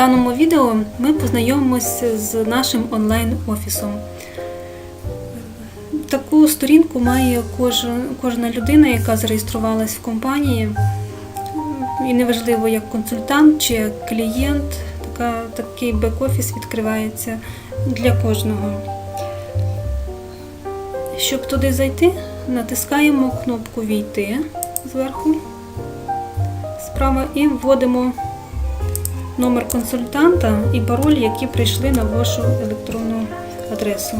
даному відео ми познайомимося з нашим онлайн-офісом. Таку сторінку має кожна людина, яка зареєструвалась в компанії. І неважливо, як консультант чи як клієнт, така, такий бек-офіс відкривається для кожного. Щоб туди зайти, натискаємо кнопку Війти зверху справа і вводимо номер консультанта і пароль, які прийшли на вашу електронну адресу.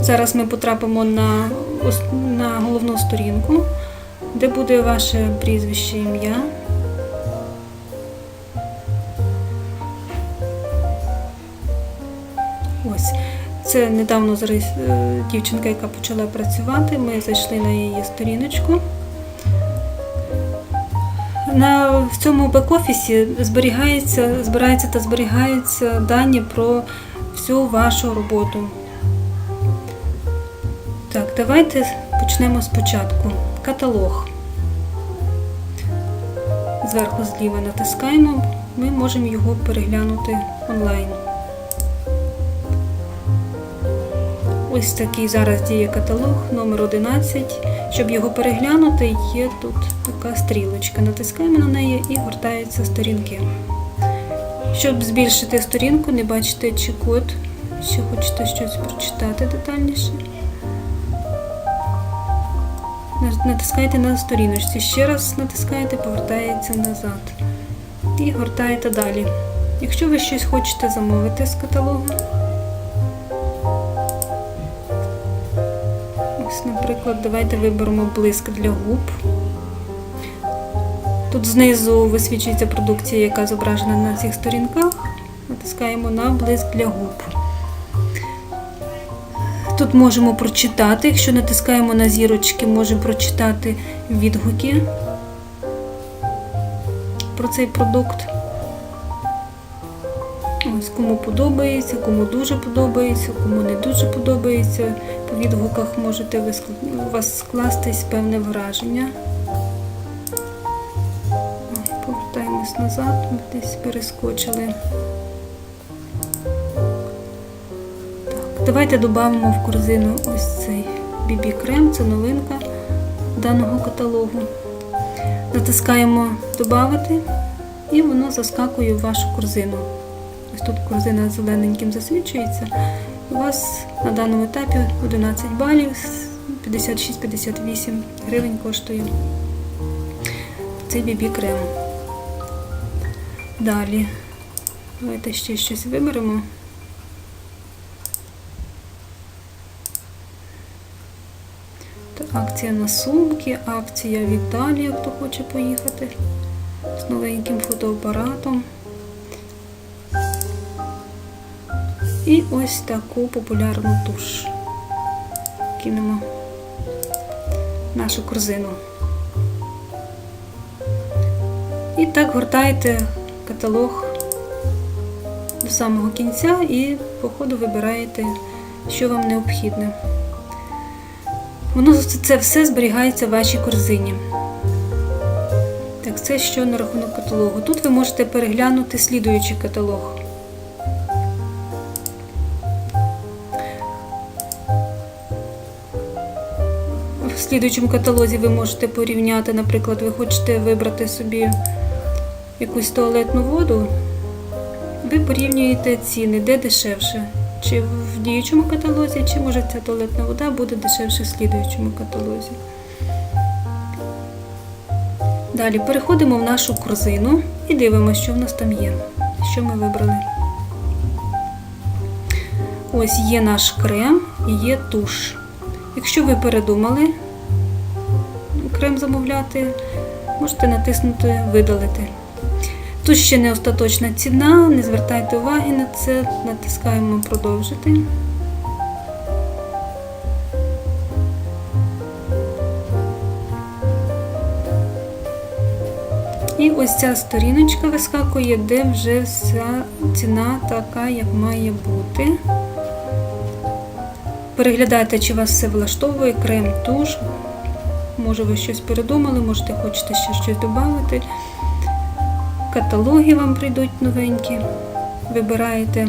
Зараз ми потрапимо на, на головну сторінку, де буде ваше прізвище ім'я. Ось. Це недавно е, дівчинка, яка почала працювати. Ми зайшли на її сторіночку. На, в цьому бек-офісі зберігається, збираються та зберігаються дані про всю вашу роботу. Так, давайте почнемо спочатку. Каталог. Зверху зліва натискаємо, ми можемо його переглянути онлайн. Ось такий зараз діє каталог номер 11. Щоб його переглянути, є тут така стрілочка. Натискаємо на неї і гортаються сторінки. Щоб збільшити сторінку, не бачите чи код, ще хочете щось прочитати детальніше. На- Натискаєте на сторіночці. Ще раз натискаєте, повертається назад. І гортаєте далі. Якщо ви щось хочете замовити з каталогу, наприклад, давайте виберемо блиск для губ. Тут знизу висвічується продукція, яка зображена на цих сторінках. Натискаємо на блиск для губ. Тут можемо прочитати, якщо натискаємо на зірочки, можемо прочитати відгуки про цей продукт. Ось кому подобається, кому дуже подобається, кому не дуже подобається. По відгуках можете у вас скластись певне враження. Повертаємось назад, ми десь перескочили. Так, давайте додамо в корзину ось цей BB-крем, це новинка даного каталогу. Натискаємо Добавити і воно заскакує в вашу корзину. Ось тут корзина зелененьким засвічується. У вас на даному етапі 11 балів, 56-58 гривень коштує цей бібі-крем. Далі. Давайте ще щось виберемо. Акція на сумки, акція в Італію, хто хоче поїхати з новеньким фотоапаратом. І ось таку популярну туш. Кинемо нашу корзину. І так гортаєте каталог до самого кінця і по ходу вибираєте, що вам необхідне. Воно це все зберігається в вашій корзині. Так, це що на рахунок каталогу. Тут ви можете переглянути слідуючий каталог. Слідуючому каталозі ви можете порівняти, наприклад, ви хочете вибрати собі якусь туалетну воду, ви порівнюєте ціни, де дешевше. Чи в діючому каталозі, чи може ця туалетна вода буде дешевше в слідуючому каталозі. Далі переходимо в нашу корзину і дивимося, що в нас там є, що ми вибрали. Ось є наш крем і є туш. Якщо ви передумали крем замовляти, можете натиснути Видалити. Тут ще не остаточна ціна, не звертайте уваги на це, натискаємо Продовжити. І ось ця сторіночка вискакує, де вже вся ціна така, як має бути. Переглядайте, чи вас все влаштовує, крем, туш. Може, ви щось передумали, можете хочете ще щось додати. Каталоги вам прийдуть новенькі. Вибираєте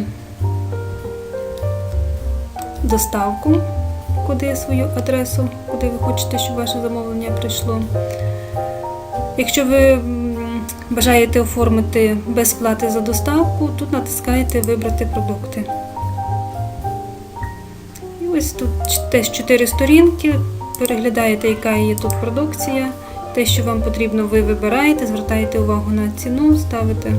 доставку, куди свою адресу, куди ви хочете, щоб ваше замовлення прийшло. Якщо ви бажаєте оформити без плати за доставку, тут натискаєте Вибрати продукти. І ось тут теж 4 сторінки. Переглядаєте, яка є тут продукція. Те, що вам потрібно, ви вибираєте, звертаєте увагу на ціну, ставите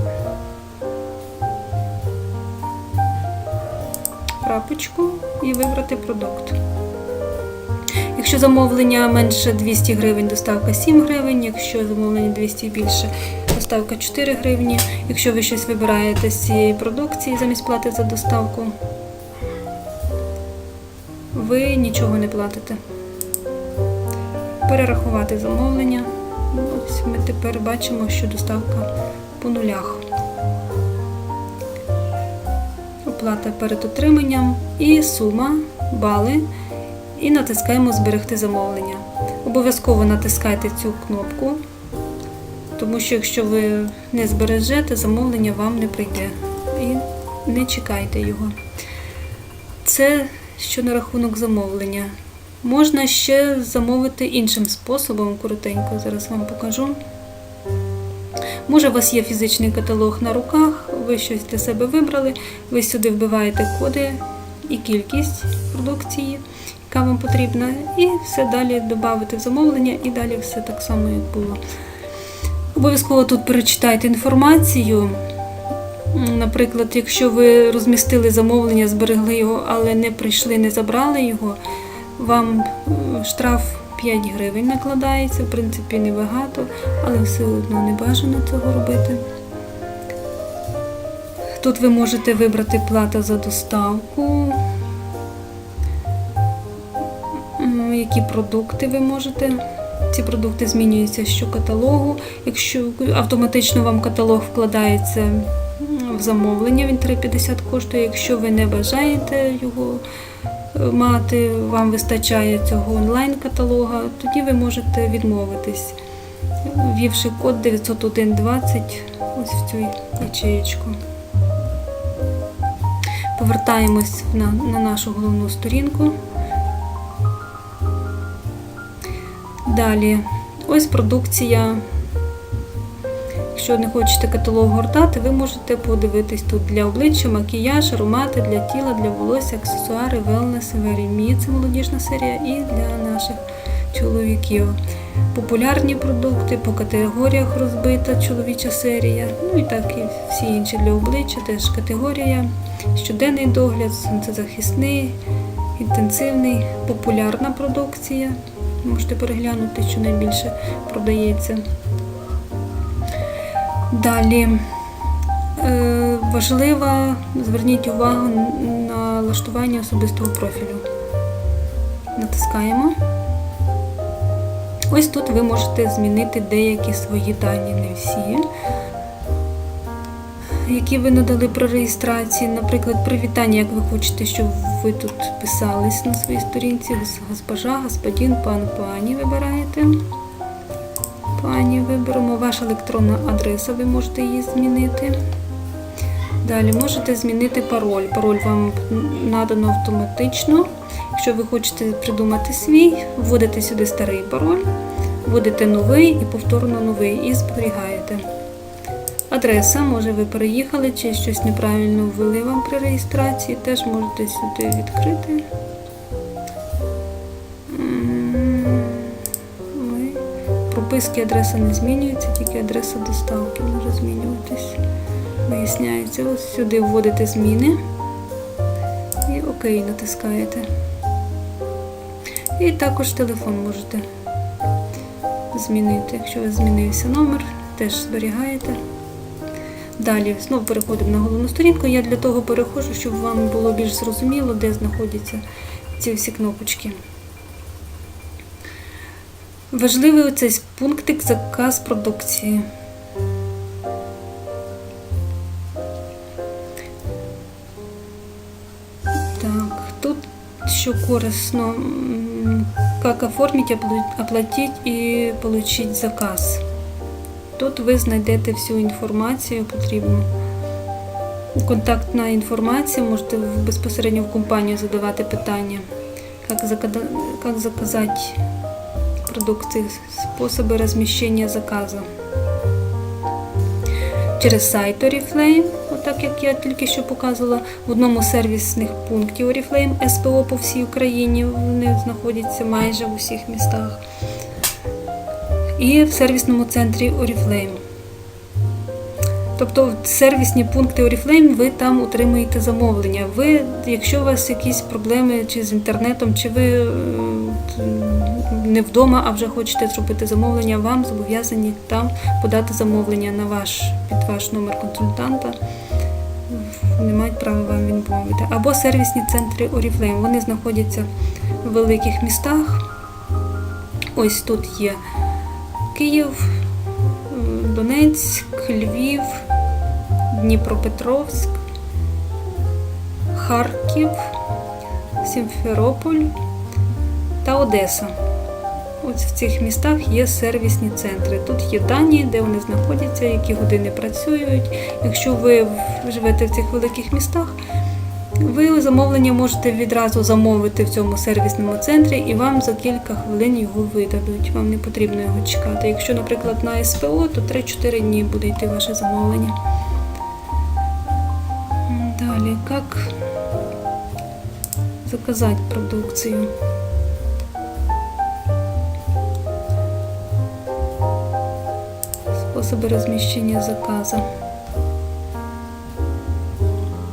крапочку і вибрати продукт. Якщо замовлення менше 200 гривень, доставка 7 гривень, якщо замовлення 200 і більше, доставка 4 гривні. Якщо ви щось вибираєте з цієї продукції замість плати за доставку, ви нічого не платите. Перерахувати замовлення. Ось ми тепер бачимо, що доставка по нулях. Оплата перед отриманням і сума, бали. І натискаємо Зберегти замовлення. Обов'язково натискайте цю кнопку, тому що якщо ви не збережете, замовлення вам не прийде. І не чекайте його. Це що на рахунок замовлення. Можна ще замовити іншим способом, коротенько, зараз вам покажу. Може, у вас є фізичний каталог на руках, ви щось для себе вибрали, ви сюди вбиваєте коди і кількість продукції, яка вам потрібна, і все далі додати в замовлення, і далі все так само, як було. Обов'язково тут перечитайте інформацію. Наприклад, якщо ви розмістили замовлення, зберегли його, але не прийшли, не забрали його, вам е, штраф 5 гривень накладається, в принципі, небагато, але все одно не бажано цього робити. Тут ви можете вибрати плата за доставку, які продукти ви можете. Ці продукти змінюються щокаталогу. Якщо автоматично вам каталог вкладається в замовлення, він 3,50 коштує. Якщо ви не бажаєте його мати, вам вистачає цього онлайн-каталога, тоді ви можете відмовитись, ввівши код 90120 ось в цю ячеєчку. Повертаємось на, на нашу головну сторінку. Далі, ось продукція. Якщо не хочете каталог гортати, ви можете подивитись тут для обличчя, макіяж, аромати для тіла, для волосся, аксесуари, велнес, Веремі, це молодіжна серія, і для наших чоловіків. Популярні продукти по категоріях розбита чоловіча серія. Ну і так і всі інші для обличчя, теж категорія. Щоденний догляд, сонцезахисний, інтенсивний, популярна продукція. Можете переглянути, що найбільше продається. Далі е, важливо, зверніть увагу на налаштування особистого профілю. Натискаємо. Ось тут ви можете змінити деякі свої дані, не всі, які ви надали при реєстрації. Наприклад, привітання, як ви хочете, щоб ви тут писались на своїй сторінці. Госпожа, господин, пан, пані вибираєте. Пані виберемо ваша електронна адреса, ви можете її змінити. Далі можете змінити пароль. Пароль вам надано автоматично. Якщо ви хочете придумати свій, вводите сюди старий пароль, вводите новий і повторно новий і зберігаєте. Адреса, може ви переїхали чи щось неправильно ввели вам при реєстрації, теж можете сюди відкрити. Прописки адреса не змінюється, тільки адреса доставки може змінюватись. Виясняється. Ось сюди вводите зміни і ОК натискаєте. І також телефон можете змінити. Якщо у вас змінився номер, теж зберігаєте. Далі знову переходимо на головну сторінку. Я для того переходжу, щоб вам було більш зрозуміло, де знаходяться ці всі кнопочки. Важливий оцей пунктик заказ продукції. Так, тут що корисно, як оформити, оплатити і отримати заказ. Тут ви знайдете всю інформацію потрібну. Контактна інформація, можете безпосередньо в компанію задавати питання, як заказати продукти, способи розміщення заказу. Через сайт Oriflame, отак як я тільки що показувала, в одному з сервісних пунктів Oriflame СПО по всій Україні. Вони знаходяться майже в усіх містах. І в сервісному центрі Oriflame. Тобто сервісні пункти Oriflame ви там отримуєте замовлення. Ви, якщо у вас якісь проблеми чи з інтернетом, чи ви е, не вдома, а вже хочете зробити замовлення, вам зобов'язані там подати замовлення на ваш під ваш номер консультанта. Не мають права вам відмовити. Або сервісні центри Oriflame. Вони знаходяться в великих містах. Ось тут є Київ, Донецьк, Львів, Дніпропетровськ, Харків, Сімферополь та Одеса. Ось в цих містах є сервісні центри. Тут є дані, де вони знаходяться, які години працюють. Якщо ви живете в цих великих містах, ви замовлення можете відразу замовити в цьому сервісному центрі і вам за кілька хвилин його видадуть. Вам не потрібно його чекати. Якщо, наприклад, на СПО, то 3-4 дні буде йти ваше замовлення. Далі, як заказати продукцію? Способи розміщення заказу.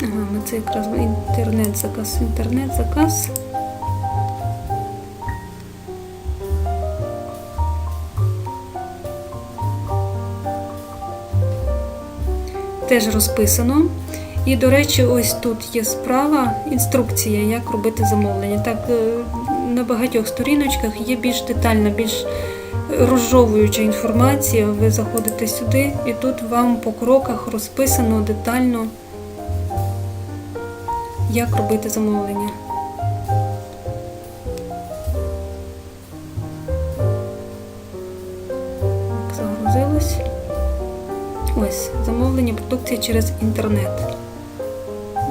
Ага, ми це якраз інтернет-заказ. Інтернет-заказ. Теж розписано. І, до речі, ось тут є справа, інструкція, як робити замовлення. Так, е, на багатьох сторіночках є більш детальна, більш розжовуюча інформація. Ви заходите сюди, і тут вам по кроках розписано детально, як робити замовлення. Загрузилось. Ось замовлення продукції через інтернет.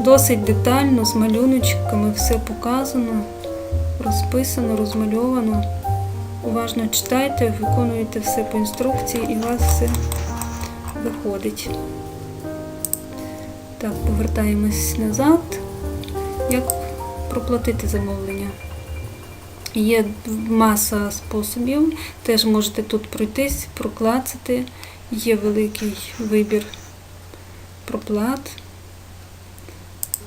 Досить детально, з малюночками все показано, розписано, розмальовано. Уважно читайте, виконуєте все по інструкції і у вас все виходить. Так, повертаємось назад. Як проплатити замовлення? Є маса способів. Теж можете тут пройтись, проклацати. Є великий вибір проплат.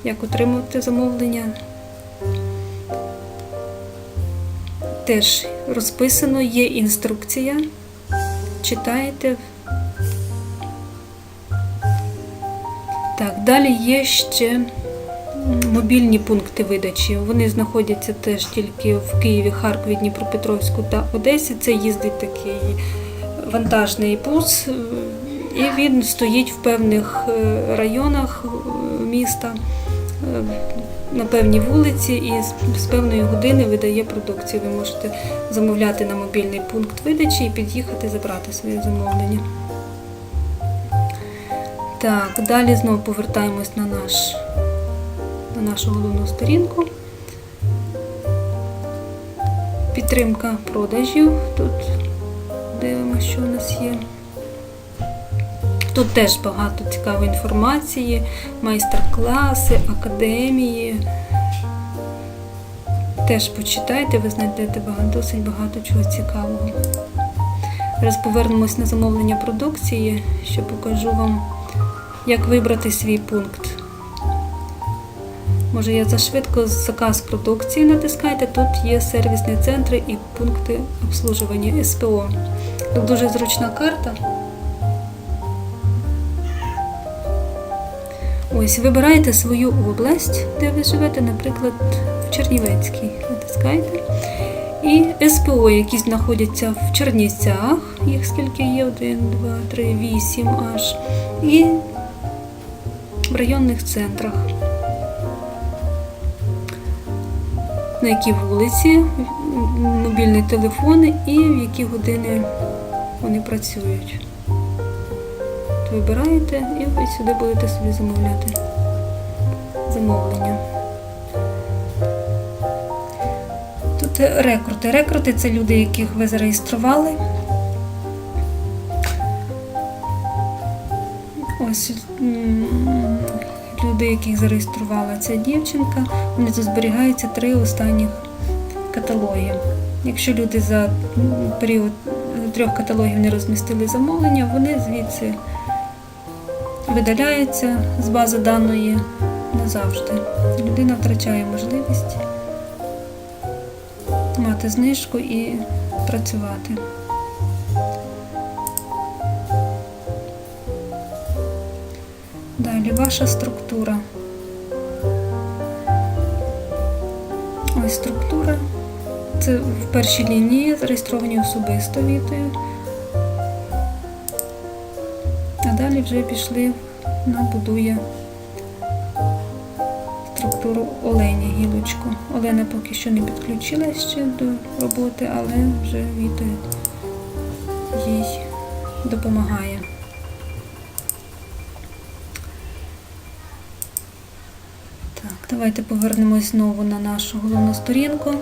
Як отримувати замовлення? Теж розписано, є інструкція. Читаєте. Так, далі є ще мобільні пункти видачі. Вони знаходяться теж тільки в Києві, Харкові, Дніпропетровську та Одесі. Це їздить такий вантажний бус, е, і він стоїть в певних е, районах е, міста, е, на певній вулиці, і з- певної години видає продукцію. Ви можете замовляти на мобільний пункт видачі і під'їхати забрати своє замовлення. Так, далі знову повертаємось на наш на нашу головну сторінку. Підтримка продажів. Тут дивимося, що у нас є. Тут теж багато цікавої інформації, майстер-класи, академії. Теж почитайте, ви знайдете багато, досить багато чого цікавого. Зараз повернемось на замовлення продукції, що покажу вам, як вибрати свій пункт. Може, я зашвидко заказ продукції натискайте. Тут є сервісні центри і пункти обслуговування СПО. Тут дуже зручна карта. Ось, вибираєте свою область, де ви живете, наприклад, в Чернівецькій. Натискаєте. І СПО, які знаходяться в Чернівцях, їх скільки є? 1, 2, 3, 8 аж. І в районних центрах. на якій вулиці, м, мобільний телефон і в які години вони працюють. Вибираєте і ви сюди будете собі замовляти замовлення. Тут рекрути. Рекрути це люди, яких ви зареєстрували. Ось люди, яких зареєструвала ця дівчинка, вони зберігаються три останніх каталоги. Якщо люди за період трьох каталогів не розмістили замовлення, вони звідси видаляються з бази даної назавжди. Людина втрачає можливість мати знижку і працювати. Далі ваша структура. Ось структура. Це в першій лінії зареєстровані особисто вітою. Вже пішли на будує структуру Олені гілочку. Олена поки що не підключилась ще до роботи, але вже Віта їй допомагає. Так, давайте повернемось знову на нашу головну сторінку.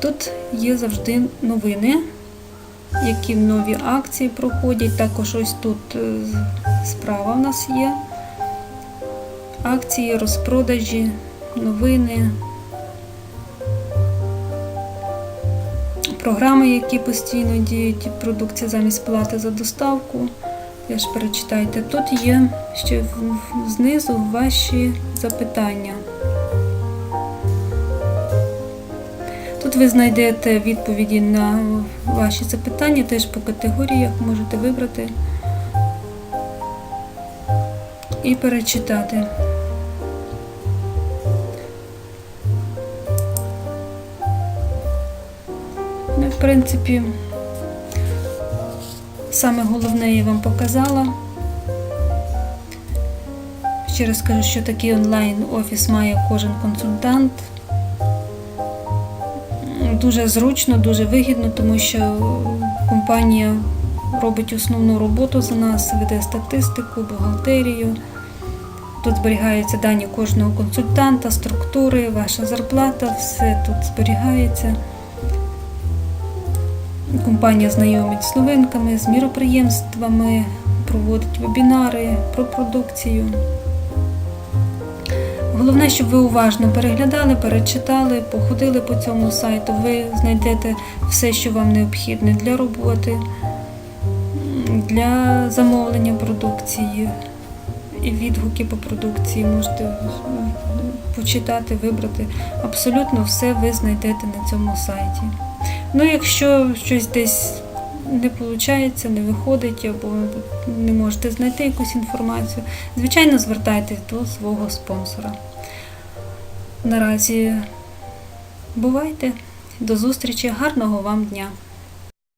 Тут є завжди новини, які нові акції проходять. Також ось тут е, справа в нас є. Акції, розпродажі, новини, програми, які постійно діють, продукція замість плати за доставку. Теж перечитайте. Тут є ще знизу ваші запитання. Тут ви знайдете відповіді на ваші запитання, теж по категоріях можете вибрати і перечитати. Ну, в принципі, саме головне я вам показала. Ще раз скажу, що такий онлайн-офіс має кожен консультант. Дуже зручно, дуже вигідно, тому що компанія робить основну роботу за нас, веде статистику, бухгалтерію. Тут зберігаються дані кожного консультанта, структури, ваша зарплата, все тут зберігається. Компанія знайомить з новинками, з міроприємствами, проводить вебінари про продукцію. Головне, щоб ви уважно переглядали, перечитали, походили по цьому сайту. Ви знайдете все, що вам необхідне для роботи, для замовлення продукції і відгуки по продукції можете почитати, вибрати. Абсолютно все ви знайдете на цьому сайті. Ну, якщо щось десь не виходить, не виходить, або не можете знайти якусь інформацію, звичайно, звертайтесь до свого спонсора. Наразі бувайте, до зустрічі, гарного вам дня!